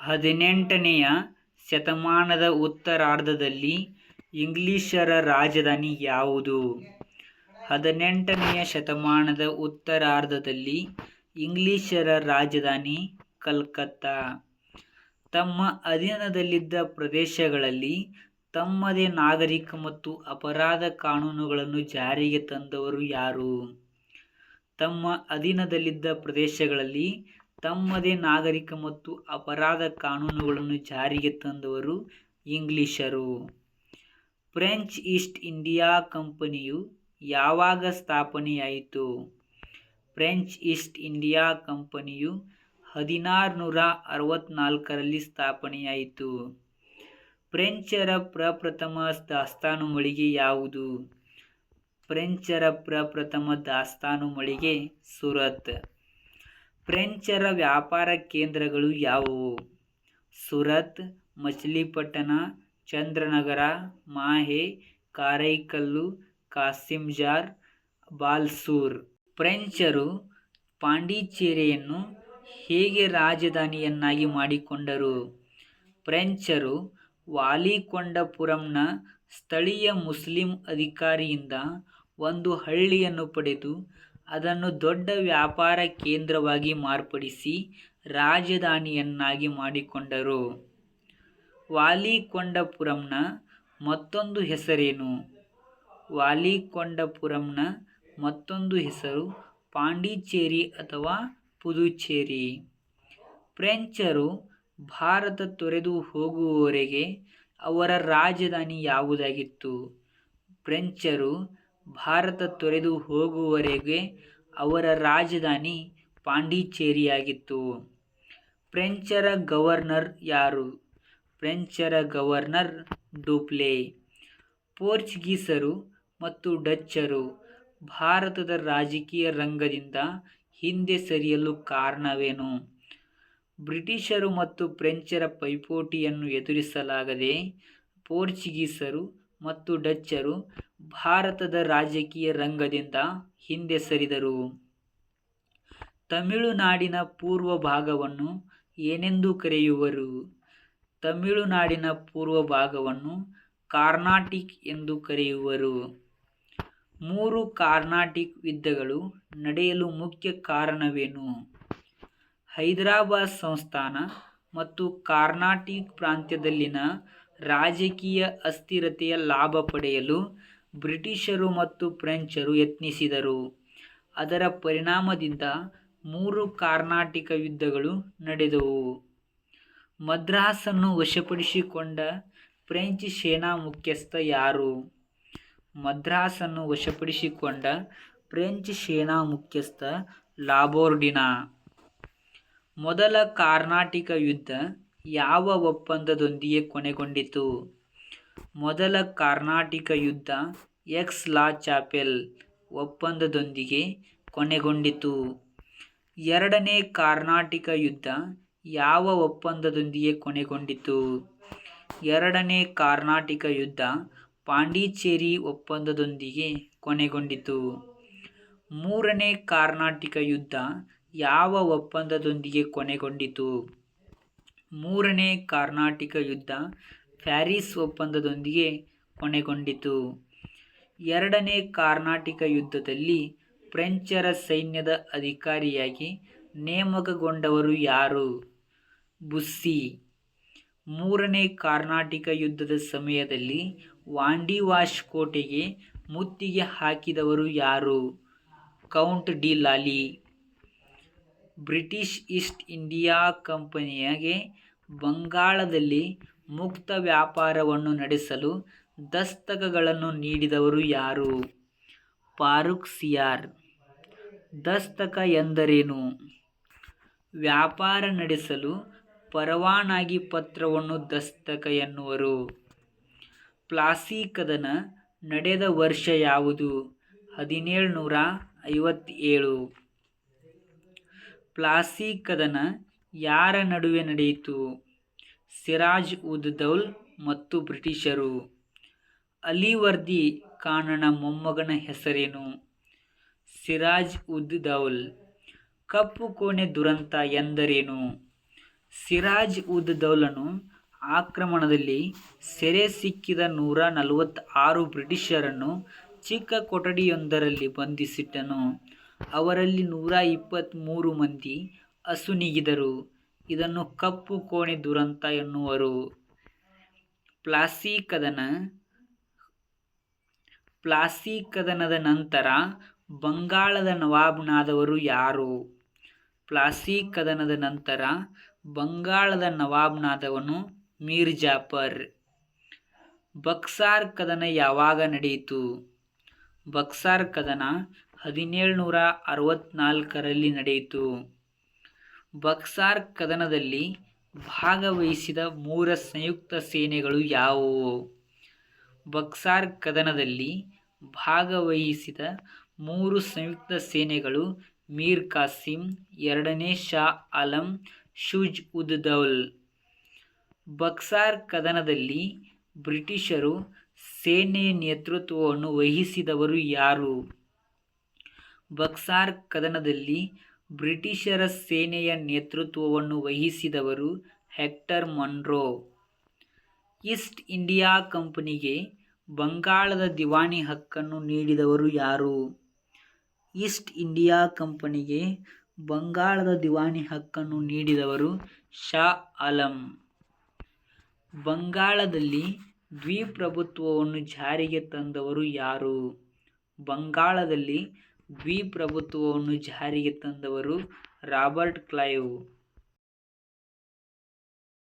ಹದಿನೆಂಟನೆಯ ಶತಮಾನದ ಉತ್ತರಾರ್ಧದಲ್ಲಿ ಇಂಗ್ಲಿಷರ ರಾಜಧಾನಿ ಯಾವುದು? ಹದಿನೆಂಟನೆಯ ಶತಮಾನದ ಉತ್ತರಾರ್ಧದಲ್ಲಿ ಇಂಗ್ಲಿಷರ ರಾಜಧಾನಿ ಕಲ್ಕತ್ತಾ. ತಮ್ಮ ಅಧೀನದಲ್ಲಿದ್ದ ಪ್ರದೇಶಗಳಲ್ಲಿ ತಮ್ಮದೇ ನಾಗರಿಕ ಮತ್ತು ಅಪರಾಧ ಕಾನೂನುಗಳನ್ನು ಜಾರಿಗೆ ತಂದವರು ಯಾರು? ತಮ್ಮ ಅಧೀನದಲ್ಲಿದ್ದ ಪ್ರದೇಶಗಳಲ್ಲಿ ತಮ್ಮದೇ ನಾಗರಿಕ ಮತ್ತು ಅಪರಾಧ ಕಾನೂನುಗಳನ್ನು ಜಾರಿಗೆ ತಂದವರು ಇಂಗ್ಲಿಷರು. ಫ್ರೆಂಚ್ ಈಸ್ಟ್ ಇಂಡಿಯಾ ಕಂಪನಿಯು ಯಾವಾಗ ಸ್ಥಾಪನೆಯಾಯಿತು? ಫ್ರೆಂಚ್ ಈಸ್ಟ್ ಇಂಡಿಯಾ ಕಂಪನಿಯು ಹದಿನಾರುನೂರ ಅರವತ್ತ್ನಾಲ್ಕರಲ್ಲಿ ಸ್ಥಾಪನೆಯಾಯಿತು. ಫ್ರೆಂಚರ ಪ್ರಪ್ರಥಮ ದಾಸ್ತಾನು ಮಳಿಗೆ ಯಾವುದು? ಫ್ರೆಂಚರ ಪ್ರಪ್ರಥಮ ದಾಸ್ತಾನು ಮಳಿಗೆ ಸೂರತ್. ಫ್ರೆಂಚರ ವ್ಯಾಪಾರ ಕೇಂದ್ರಗಳು ಯಾವುವು? ಸುರತ್, ಮಚಿಲಿಪಟ್ಟಣ, ಚಂದ್ರನಗರ, ಮಾಹೆ, ಕಾರೈಕಲ್ಲು, ಕಾಸಿಂಜಾರ್, ಬಾಲ್ಸೂರ್. ಫ್ರೆಂಚರು ಪಾಂಡಿಚೇರಿಯನ್ನು ಹೇಗೆ ರಾಜಧಾನಿಯನ್ನಾಗಿ ಮಾಡಿಕೊಂಡರು? ಫ್ರೆಂಚರು ವಾಲಿಕೊಂಡಪುರಂನ ಸ್ಥಳೀಯ ಮುಸ್ಲಿಂ ಅಧಿಕಾರಿಯಿಂದ ಒಂದು ಹಳ್ಳಿಯನ್ನು ಪಡೆದು ಅದನ್ನು ದೊಡ್ಡ ವ್ಯಾಪಾರ ಕೇಂದ್ರವಾಗಿ ಮಾರ್ಪಡಿಸಿ ರಾಜಧಾನಿಯನ್ನಾಗಿ ಮಾಡಿಕೊಂಡರು. ವಾಲಿಕೊಂಡಪುರಂನ ಮತ್ತೊಂದು ಹೆಸರೇನು? ವಾಲಿಕೊಂಡಪುರಂನ ಮತ್ತೊಂದು ಹೆಸರು ಪಾಂಡಿಚೇರಿ ಅಥವಾ ಪುದುಚೇರಿ. ಫ್ರೆಂಚರು ಭಾರತ ತೊರೆದು ಹೋಗುವವರೆಗೆ ಅವರ ರಾಜಧಾನಿ ಯಾವುದಾಗಿತ್ತು? ಫ್ರೆಂಚರು ಭಾರತ ತೊರೆದು ಹೋಗುವವರೆಗೆ ಅವರ ರಾಜಧಾನಿ ಪಾಂಡಿಚೇರಿಯಾಗಿತ್ತು. ಫ್ರೆಂಚರ ಗವರ್ನರ್ ಯಾರು? ಫ್ರೆಂಚರ ಗವರ್ನರ್ ಡೂಪ್ಲೆ. ಪೋರ್ಚುಗೀಸರು ಮತ್ತು ಡಚ್ಚರು. ಭಾರತದ ರಾಜಕೀಯ ರಂಗದಿಂದ ಹಿಂದೆ ಸರಿಯಲು ಕಾರಣವೇನು? ಬ್ರಿಟಿಷರು ಮತ್ತು ಫ್ರೆಂಚರ ಪೈಪೋಟಿಯನ್ನು ಎದುರಿಸಲಾಗದೆ ಪೋರ್ಚುಗೀಸರು ಮತ್ತು ಡಚ್ಚರು ಭಾರತದ ರಾಜಕೀಯ ರಂಗದಿಂದ ಹಿಂದೆ ಸರಿದರು. ತಮಿಳುನಾಡಿನ ಪೂರ್ವ ಭಾಗವನ್ನು ಏನೆಂದು ಕರೆಯುವರು? ತಮಿಳುನಾಡಿನ ಪೂರ್ವ ಭಾಗವನ್ನು ಕಾರ್ನಾಟಿಕ್ ಎಂದು ಕರೆಯುವರು. ಮೂರು ಕಾರ್ನಾಟಿಕ್ ಯುದ್ಧಗಳು ನಡೆಯಲು ಮುಖ್ಯ ಕಾರಣವೇನು? ಹೈದರಾಬಾದ್ ಸಂಸ್ಥಾನ ಮತ್ತು ಕಾರ್ನಾಟಿಕ್ ಪ್ರಾಂತ್ಯದಲ್ಲಿನ ರಾಜಕೀಯ ಅಸ್ಥಿರತೆಯ ಲಾಭ ಪಡೆಯಲು ಬ್ರಿಟಿಷರು ಮತ್ತು ಫ್ರೆಂಚರು ಯತ್ನಿಸಿದರು. ಅದರ ಪರಿಣಾಮದಿಂದ ಮೂರು ಕಾರ್ನಾಟಿಕ ಯುದ್ಧಗಳು ನಡೆದವು. ಮದ್ರಾಸನ್ನು ವಶಪಡಿಸಿಕೊಂಡ ಫ್ರೆಂಚ್ ಸೇನಾ ಮುಖ್ಯಸ್ಥ ಯಾರು? ಮದ್ರಾಸನ್ನು ವಶಪಡಿಸಿಕೊಂಡ ಫ್ರೆಂಚ್ ಸೇನಾ ಮುಖ್ಯಸ್ಥ ಲಾಬೋರ್ಡಿನಾ. ಮೊದಲ ಕಾರ್ನಾಟಿಕ ಯುದ್ಧ ಯಾವ ಒಪ್ಪಂದದೊಂದಿಗೆ ಕೊನೆಗೊಂಡಿತು? ಮೊದಲ ಕಾರ್ನಾಟಿಕ ಯುದ್ಧ ಎಕ್ಸ್ ಲಾ ಚಾಪೆಲ್ ಒಪ್ಪಂದದೊಂದಿಗೆ ಕೊನೆಗೊಂಡಿತು. ಎರಡನೇ ಕಾರ್ನಾಟಿಕ ಯುದ್ಧ ಯಾವ ಒಪ್ಪಂದದೊಂದಿಗೆ ಕೊನೆಗೊಂಡಿತು? ಎರಡನೇ ಕಾರ್ನಾಟಿಕ ಯುದ್ಧ ಪಾಂಡಿಚೇರಿ ಒಪ್ಪಂದದೊಂದಿಗೆ ಕೊನೆಗೊಂಡಿತು. ಮೂರನೇ ಕಾರ್ನಾಟಿಕ ಯುದ್ಧ ಯಾವ ಒಪ್ಪಂದದೊಂದಿಗೆ ಕೊನೆಗೊಂಡಿತು? ಮೂರನೇ ಕಾರ್ನಾಟಿಕ ಯುದ್ಧ ಪ್ಯಾರಿಸ್ ಒಪ್ಪಂದದೊಂದಿಗೆ ಕೊನೆಗೊಂಡಿತು. ಎರಡನೇ ಕಾರ್ನಾಟಿಕ ಯುದ್ಧದಲ್ಲಿ ಫ್ರೆಂಚರ ಸೈನ್ಯದ ಅಧಿಕಾರಿಯಾಗಿ ನೇಮಕಗೊಂಡವರು ಯಾರು? ಬುಸ್ಸಿ. ಮೂರನೇ ಕಾರ್ನಾಟಿಕ ಯುದ್ಧದ ಸಮಯದಲ್ಲಿ ವಾಂಡಿವಾಶ್ ಕೋಟೆಗೆ ಮುತ್ತಿಗೆ ಹಾಕಿದವರು ಯಾರು? Count de Lally. British East India ಕಂಪನಿಯಾಗೆ ಬಂಗಾಳದಲ್ಲಿ ಮುಕ್ತ ವ್ಯಾಪಾರವನ್ನು ನಡೆಸಲು ದಸ್ತಕಗಳನ್ನು ನೀಡಿದವರು ಯಾರು? ಫಾರುಕ್ ಸಿಯಾರ್ ದಸ್ತಕ ಎಂದರೇನು? ವ್ಯಾಪಾರ ನಡೆಸಲು ಪರವಾನಗಿ ಪತ್ರವನ್ನು ದಸ್ತಕ ಎನ್ನುವರು. ಪ್ಲಾಸಿ ಕದನ ನಡೆದ ವರ್ಷ ಯಾವುದು? ಹದಿನೇಳುನೂರ ಐವತ್ತೇಳು ಪ್ಲಾಸಿ ಕದನ ಯಾರ ನಡುವೆ ನಡೆಯಿತು? ಸಿರಾಜ್ ಉದ್ ದೌಲ್ ಮತ್ತು ಬ್ರಿಟಿಷರು ಅಲಿವರ್ದಿ ಖಾನನ ಮೊಮ್ಮಗನ ಹೆಸರೇನು ಸಿರಾಜ್ ಉದ್ ದೌಲ್ ಕಪ್ಪು ಕೋಣೆ ದುರಂತ ಎಂದರೇನು ಸಿರಾಜ್ ಉದ್ ದೌಲನು ಆಕ್ರಮಣದಲ್ಲಿ ಸೆರೆ ಸಿಕ್ಕಿದ ನೂರ ನಲವತ್ತಾರು ಬ್ರಿಟಿಷರನ್ನು ಚಿಕ್ಕ ಕೊಠಡಿಯೊಂದರಲ್ಲಿ ಬಂಧಿಸಿಟ್ಟನು. ಅವರಲ್ಲಿ ನೂರ ಇಪ್ಪತ್ತ್ಮೂರು ಮಂದಿ ಅಸುನೀಗಿದರು. ಇದನ್ನು ಕಪ್ಪು ಕೋಣೆ ದುರಂತ ಎನ್ನುವರು. ಪ್ಲಾಸಿ ಕದನ ಪ್ಲಾಸಿ ಕದನದ ನಂತರ ಬಂಗಾಳದ ನವಾಬ್ನಾದವರು ಯಾರು? ಪ್ಲಾಸಿ ಕದನದ ನಂತರ ಬಂಗಾಳದ ನವಾಬ್ನಾದವನು ಮೀರ್ ಜಾಫರ್. ಬಕ್ಸಾರ್ ಕದನ ಯಾವಾಗ ನಡೆಯಿತು? ಬಕ್ಸಾರ್ ಕದನ ಹದಿನೇಳು ನೂರ ಅರವತ್ತ್ನಾಲ್ಕರಲ್ಲಿ ನಡೆಯಿತು. ಬಕ್ಸಾರ್ ಕದನದಲ್ಲಿ ಭಾಗವಹಿಸಿದ ಮೂರ ಸಂಯುಕ್ತ ಸೇನೆಗಳು ಯಾವುವು? ಬಕ್ಸಾರ್ ಕದನದಲ್ಲಿ ಭಾಗವಹಿಸಿದ ಮೂರು ಸಂಯುಕ್ತ ಸೇನೆಗಳು ಮೀರ್ ಕಾಸಿಂ, ಎರಡನೇ ಶಾ ಆಲಂ, ಶುಜ್ ಉದ್ ದೌಲ್ ಬಕ್ಸಾರ್ ಕದನದಲ್ಲಿ ಬ್ರಿಟಿಷರು ಸೇನೆಯ ನೇತೃತ್ವವನ್ನು ವಹಿಸಿದವರು ಯಾರು? ಬಕ್ಸಾರ್ ಕದನದಲ್ಲಿ ಬ್ರಿಟಿಷರ ಸೇನೆಯ ನೇತೃತ್ವವನ್ನು ವಹಿಸಿದವರು ಹೆಕ್ಟರ್ ಮನ್ರೋ. ಈಸ್ಟ್ ಇಂಡಿಯಾ ಕಂಪನಿಗೆ ಬಂಗಾಳದ ದಿವಾನಿ ಹಕ್ಕನ್ನು ನೀಡಿದವರು ಯಾರು? ಈಸ್ಟ್ ಇಂಡಿಯಾ ಕಂಪನಿಗೆ ಬಂಗಾಳದ ದಿವಾನಿ ಹಕ್ಕನ್ನು ನೀಡಿದವರು ಶಾ ಆಲಂ. ಬಂಗಾಳದಲ್ಲಿ ದ್ವಿಪ್ರಭುತ್ವವನ್ನು ಜಾರಿಗೆ ತಂದವರು ಯಾರು? ಬಂಗಾಳದಲ್ಲಿ ದ್ವಿಪ್ರಭುತ್ವವನ್ನು ಜಾರಿಗೆ ತಂದವರು ರಾಬರ್ಟ್ ಕ್ಲೈವ್.